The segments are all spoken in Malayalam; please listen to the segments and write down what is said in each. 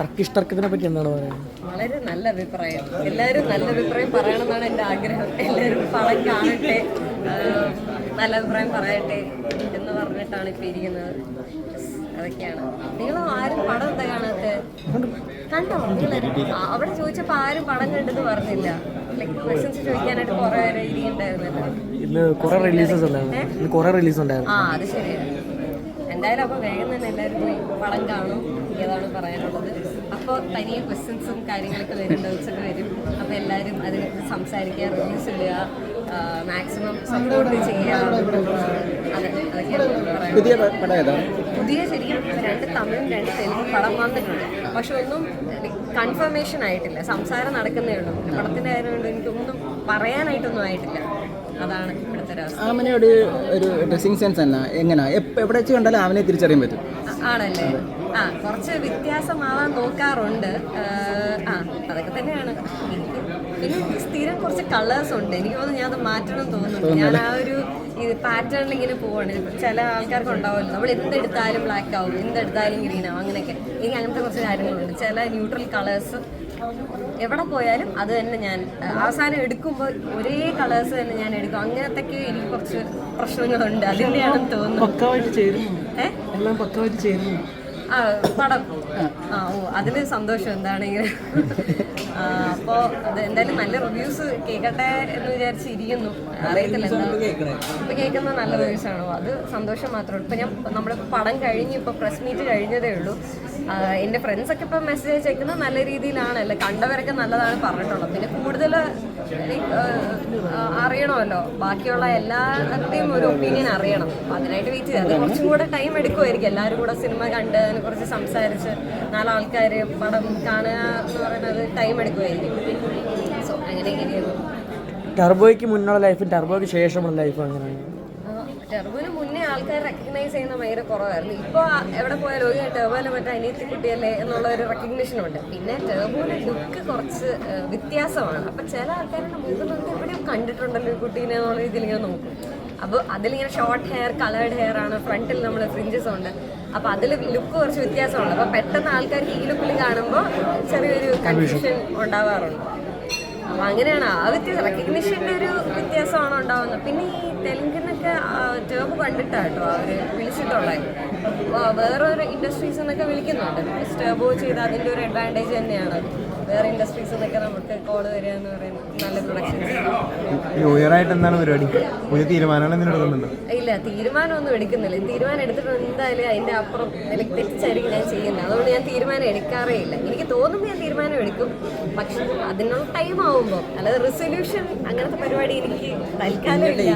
ടർക്കിഷ് തർക്കത്തിനെ പറ്റി എന്താണ് പറയുന്നത്? വളരെ നല്ല അഭിപ്രായം. എല്ലാവരും നല്ല അഭിപ്രായം പറയണമെന്നാണ് എന്റെ ആഗ്രഹം. എല്ലാവരും പടം കാണട്ടെ. നല്ല അഭിപ്രായം പറയട്ടെ എന്ന് പറഞ്ഞിട്ടാണ് ഇപ്പം ഇരിക്കുന്നത്. അതൊക്കെയാണ്. നിങ്ങൾ ആരും പടം എന്താ കാണാത്ത? കണ്ടോ? നിങ്ങൾ അവിടെ ചോദിച്ചപ്പോൾ ആരും പടം കണ്ടെന്ന് പറഞ്ഞില്ല. ലൈക്ക് ക്വസ്റ്റ്യൻസ് ചോദിക്കാനായിട്ട് കുറേ പേര് ഇരിക്കുന്നുണ്ടായിരുന്നല്ലോ ഇന്ന് കുറെ റിലീസസ് ഉണ്ടായിരുന്നു. ഇന്ന് കുറെ റിലീസ് ഉണ്ടായിരുന്നു. ആ അത് ശരിയാണ് എന്തായാലും അപ്പൊ വേഗം തന്നെ എല്ലാവരും പോയി പടം കാണും. ഏതാണ് പറയാനുള്ളത്? അപ്പോൾ തനിയെ ക്വസ്റ്റ്യൻസും കാര്യങ്ങളൊക്കെ വരും ഡൗട്ട്സ് ഒക്കെ വരും. അപ്പോൾ എല്ലാവരും അതിനെ സംസാരിക്കുക റിവ്യൂസ് ഇടുക മാക്സിമം സപ്പോർട്ട് ചെയ്യുക. പുതിയ പുതിയ ശരിക്കും രണ്ട് തമിഴും രണ്ട് തെലുങ്കും പടം വന്നിട്ടുണ്ട്. പക്ഷെ ഒന്നും കൺഫർമേഷൻ ആയിട്ടില്ല. സംസാരം നടക്കുന്നേ ഉള്ളൂ. പടത്തിന്റെ കാര്യം കൊണ്ട് എനിക്കൊന്നും പറയാനായിട്ടൊന്നും ആയിട്ടില്ല. അതാണ് ഒരു അവസ്ഥ. ഒരു ഡ്രസ്സിങ് സെൻസ് എന്നാ? എങ്ങനെ? എവിടെ വെച്ച് കണ്ടാലും ആമനെ തിരിച്ചറിയാൻ പറ്റും. ആണല്ലേ? ആ കുറച്ച് വ്യത്യാസമാവാൻ നോക്കാറുണ്ട്. ആ, അതൊക്കെ തന്നെയാണ്. എനിക്ക് പിന്നെ സ്ഥിരം കുറച്ച് കളേഴ്സ് ഉണ്ട്. എനിക്ക് തോന്നുന്നു ഞാൻ അത് മാറ്റണം തോന്നുന്നു. ഞാൻ ആ ഒരു പാറ്റേണിൽ ഇങ്ങനെ പോവാണ്. ചില ആൾക്കാർക്ക് ഉണ്ടാവുമല്ലോ. നമ്മൾ എന്തെടുത്താലും ബ്ലാക്ക് ആവും എന്തെടുത്താലും ഗ്രീൻ ആവും അങ്ങനെയൊക്കെ. എനിക്ക് അങ്ങനത്തെ കുറച്ച് കാര്യങ്ങളുണ്ട്. ചില ന്യൂട്രൽ കളേഴ്സ് എവിടെ പോയാലും അത് തന്നെ ഞാൻ അവസാനം എടുക്കുമ്പോൾ ഒരേ കളേഴ്സ് തന്നെ ഞാൻ എടുക്കും. അങ്ങനത്തെ എനിക്ക് കുറച്ച് പ്രശ്നങ്ങളുണ്ട്. അതിന്റെയാണെന്ന് തോന്നുന്നു. പക്കാവായിട്ട് ചേരുന്നു എല്ലാം പക്കാവായിട്ട് ചേരുന്നു ആ പടം ആ ഓ അതിന് സന്തോഷം. എന്താണെങ്കിലും അപ്പോൾ അത് എന്തായാലും നല്ല റിവ്യൂസ് കേൾക്കട്ടെ എന്ന് വിചാരിച്ചിരിക്കുന്നു. അറിയത്തില്ല ഇപ്പൊ കേൾക്കുന്ന നല്ല റിവ്യൂസ് ആണോ. അത് സന്തോഷം മാത്രമേ ഇപ്പൊ ഞാൻ നമ്മുടെ പടം കഴിഞ്ഞ് ഇപ്പൊ പ്രസ് മീറ്റ് കഴിഞ്ഞതേ ഉള്ളൂ. എന്റെ എന്റെ ഫ്രണ്ട്സ് ഒക്കെ ഇപ്പൊ മെസ്സേജ് അയച്ചേക്കുന്നത് നല്ല രീതിയിലാണല്ലോ. കണ്ടവരൊക്കെ നല്ലതാണ് പറഞ്ഞിട്ടുള്ളത്. പിന്നെ കൂടുതൽ അറിയണമല്ലോ. ബാക്കിയുള്ള എല്ലാവരുടെയും ഒരു ഒപ്പീനിയൻ അറിയണം. അപ്പൊ അതിനായിട്ട് വെയിറ്റ് ചെയ്ത് അത് കുറച്ചും കൂടെ ടൈം എടുക്കുമായിരിക്കും എല്ലാവരും കൂടെ സിനിമ കണ്ട് അതിനെ കുറിച്ച് സംസാരിച്ച് ആൾക്കാർ പടം കാണുക എന്ന് പറയുന്നത് ടൈം എടുക്കുമായിരിക്കും. സോ അങ്ങനെ ഇങ്ങനെയായിരുന്നു ടർബോയ്ക്ക് മുന്നുള്ള ലൈഫും ടർബോയ്ക്ക് ശേഷമുള്ള ലൈഫ് അങ്ങനെയാണ്. ടെർബോന് മുന്നേ ആൾക്കാർ റെക്കഗ്നൈസ് ചെയ്യുന്ന ഭയങ്കര കുറവായിരുന്നു. ഇപ്പോൾ എവിടെ പോയാലും ഒരു ടെർബോനെ മറ്റേ അനിയത്തി കുട്ടിയല്ലേ എന്നുള്ള ഒരു റെക്കഗ്നേഷനുണ്ട് പിന്നെ ടെർബോന്റെ ലുക്ക് കുറച്ച് വ്യത്യാസമാണ്. അപ്പം ചില ആൾക്കാരുടെ മുഖം എവിടെയും കണ്ടിട്ടുണ്ടല്ലോ ഈ കുട്ടീനെ എന്നുള്ള രീതിയിൽ ഇങ്ങനെ നോക്കും. അപ്പോൾ അതിലിങ്ങനെ ഷോർട്ട് ഹെയർ കളേർഡ് ഹെയർ ആണ്. ഫ്രണ്ടിൽ നമ്മൾ ഫ്രിഞ്ചസ് ഉണ്ട്. അപ്പോൾ അതിൽ ലുക്ക് കുറച്ച് വ്യത്യാസമുണ്ട്. അപ്പൊ പെട്ടെന്ന് ആൾക്കാർക്ക് ഈ ലുക്കിൽ കാണുമ്പോൾ ചെറിയൊരു കൺഫ്യൂഷൻ ഉണ്ടാവാറുണ്ട്. അപ്പൊ അങ്ങനെയാണ് ആ വ്യത്യാസം റെക്കഗ്നിഷന്റെ ഒരു വ്യത്യാസമാണ് ഉണ്ടാവുന്നത്? പിന്നെ ഈ തെലുങ്കിനൊക്കെ ടേബ് കണ്ടിട്ടാട്ടോ അവർ വിളിച്ചിട്ടുള്ളത് വേറൊരു ഇൻഡസ്ട്രീസ് എന്നൊക്കെ വിളിക്കുന്നുണ്ട്. സ്റ്റേബോ ചെയ്ത് അതിന്റെ ഒരു അഡ്വാന്റേജ് തന്നെയാണ്. വേറെ ഇൻഡസ്ട്രീസ് എന്നൊക്കെ നമുക്ക് കോൾ വരിക എന്ന് പറയുന്നത് നല്ല പ്രൊഡക്ഷൻസ് ആയിട്ട് എന്താണ് പരിപാടി? പുതിയ തീരുമാനങ്ങൾ എന്തെങ്കിലും എടുക്കുന്നുണ്ടോ? ഇല്ല തീരുമാനമൊന്നും എടുക്കുന്നില്ല. തീരുമാനം എടുത്തിട്ട് എന്തായാലും അതിന്റെ അപ്പുറം തെറ്റിച്ചായിരിക്കും ഞാൻ ചെയ്യുന്നത്. അതുകൊണ്ട് ഞാൻ തീരുമാനം എടുക്കാറേ ഇല്ല. എനിക്ക് തോന്നുമ്പോൾ ഞാൻ തീരുമാനം എടുക്കും. പക്ഷെ അതിനുള്ള ടൈം ആവുമ്പോൾ അല്ലാതെ റെസൊല്യൂഷൻ അങ്ങനത്തെ പരിപാടി എനിക്ക് തൽക്കാലം ഇല്ല.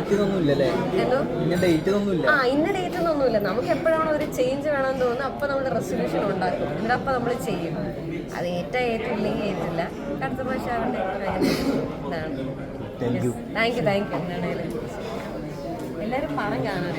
എന്തോ? ഇന്ന ഡേറ്റ് ഒന്നും ആ ഇന്ന ഡേറ്റ് ഒന്നുമില്ല. നമുക്ക് എപ്പോഴാണ് ഒരു ചേഞ്ച് വേണമെന്ന് തോന്നുന്നത് അപ്പോൾ നമ്മൾ റെസൊല്യൂഷൻ ഉണ്ടാക്കും. എന്നിട്ട് അപ്പോൾ നമ്മൾ ചെയ്യും. അത് ഏറ്റ ഏറ്റില്ലെങ്കിൽ ഏറ്റില്ല അടുത്ത പ്രാവശ്യം ആവട്ടെ ഇതാണ്. താങ്ക് യു താങ്ക് യു എല്ലാവരും പണം കാണാൻ